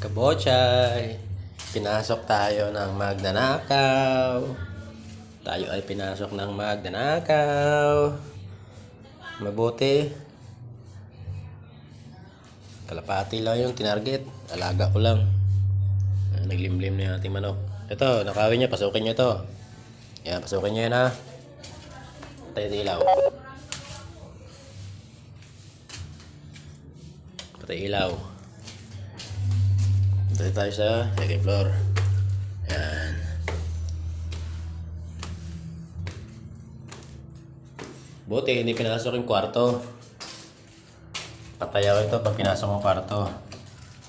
Kabochay, pinasok tayo ng magnanakaw. Tayo ay pinasok ng magnanakaw. Mabuti. Kalapati lang yung tinarget. Alaga ko lang. Ah, Naglimlim na yung ating manok. Ito, nakawin niya. Pasukin niyo ito. Yan, pasukin niyo yan ha. Tayo ilaw. Patay ilaw. Dito tayo sa second floor. Yan. Buti, hindi pinasok yung kwarto. Patay ako ito pag pinasok yung kwarto.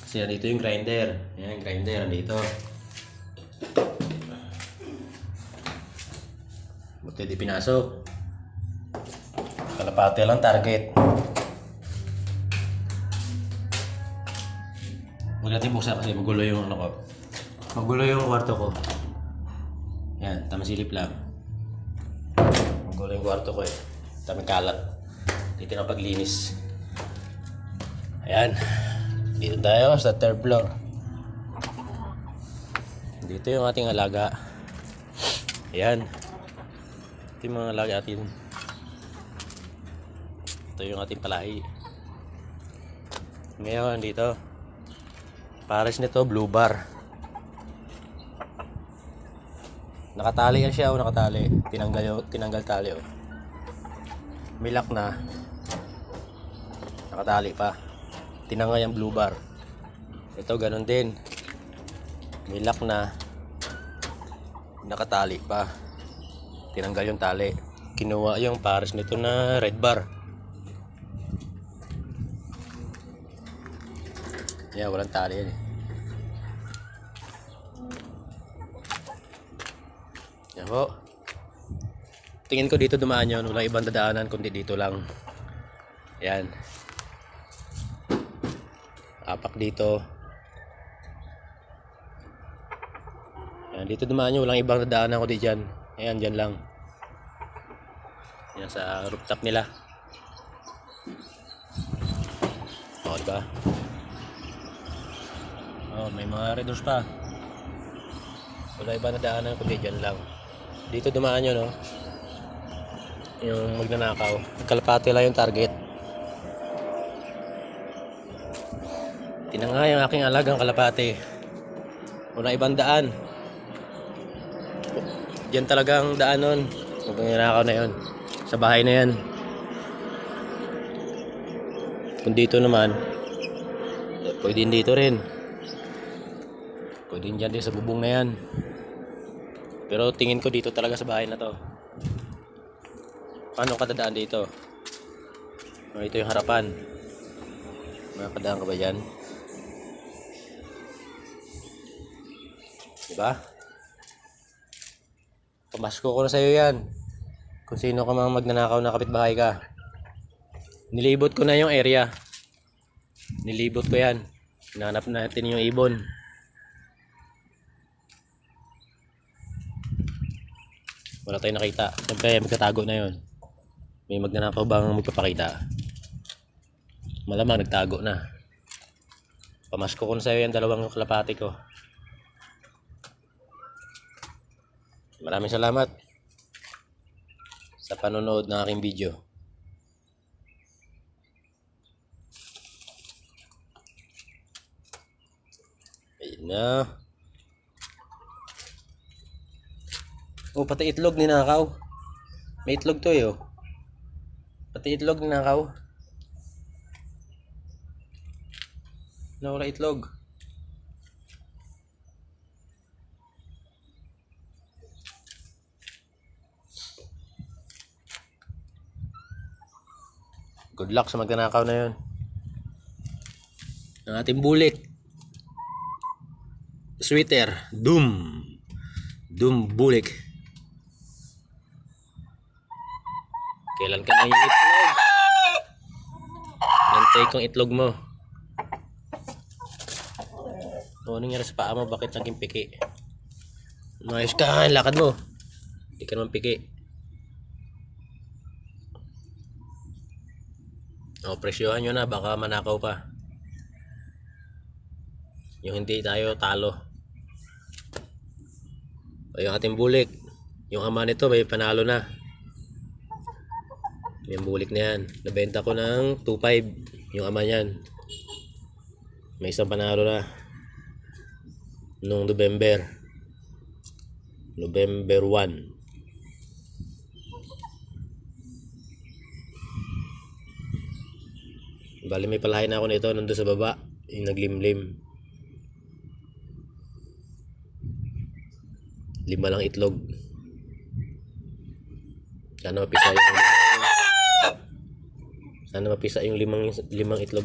Kasi nandito yung grinder. Yan, yung grinder, nandito. Buti di pinasok. Kalapate lang target. Huwag natin buksan kasi magulo yung ano ko. Magulo yung kwarto ko. Yan, tama silip lang. Magulo yung kwarto ko eh. Tama kalat. Dito na paglinis. Ayan. Dito tayo sa third floor. Dito yung ating alaga. Ayan. Ito yung mga alaga natin. Ito yung ating palahi. Ngayon, dito. Pares nito, blue bar. Nakatali yan siya o nakatali. Tinanggal, tinanggal tali oh. Milak na. Nakatali pa. Tinanggal yung blue bar. Ito ganun din. Milak na. Nakatali pa. Tinanggal yung tali. Kinuha yung pares nito na red bar. Yeah, walang tali yan eh. Yan po. Tingin ko dito dumaan yun. Walang ibang dadaanan kundi dito lang. Yan. Apak dito. Yan, dito dumaan yun. Walang ibang dadaanan kundi dyan. Ayan, dyan lang. Yan sa rooftop nila. O, diba? Oh, may mga red doors pa. Wala iba na daanan kundi dyan lang. Dito dumaan yun, no? Yung magnanakaw. Kalapati lang yung target. Tinanga yung aking alagang kalapati. Wala ibang daan. Diyan talagang daan nun. Magnanakaw na yun. Sa bahay na yan. Kung dito naman, pwede dito rin. Pwede dyan din sa bubong na yan. Pero tingin ko dito talaga sa bahay na to. Paano ka dadaan dito? Oh, ito yung harapan. Makakadaan ka ba dyan? Diba? Pamasko ko na sa'yo yan. Kung sino ka mga magnanakaw na kapitbahay ka. Nilibot ko na yung area. Nilibot ko yan. Hinanap natin yung ibon. Wala tayong nakita. Siyempre, magkatago na yon. May magnanakaw bang magpapakita? Malamang nagtago na. Pamasko ko na sa'yo yung dalawang kalapati ko. Maraming salamat sa panonood ng aking video. Ayun na. Oh, pati itlog ninakaw. May itlog to eh, oh. Pati itlog ninakaw. Nawala itlog. Good luck sa magnanakaw na yun. Ang ating bullet. Sweater. Doom. Doom bulik. Kailan ka na yung itlog? Nantay kong itlog mo. O, anong nangyari sa paa mo? Bakit naging piki? Mayos ka, lakad mo. Hindi ka naman piki. O, presyohan nyo na. Baka manakaw pa. Yung hindi tayo talo. O yung ating bulik. Yung ama nito may panalo na. Yung bulik na yan. Nabenta ko ng 2.5 yung ama niyan. May isang panalo na. Nung November. November 1. Bali may palahay na ako nito nandun sa baba. Yung naglimlim. Lima lang itlog. Sana mapisa yung Sana mapisa yung limang limang itlog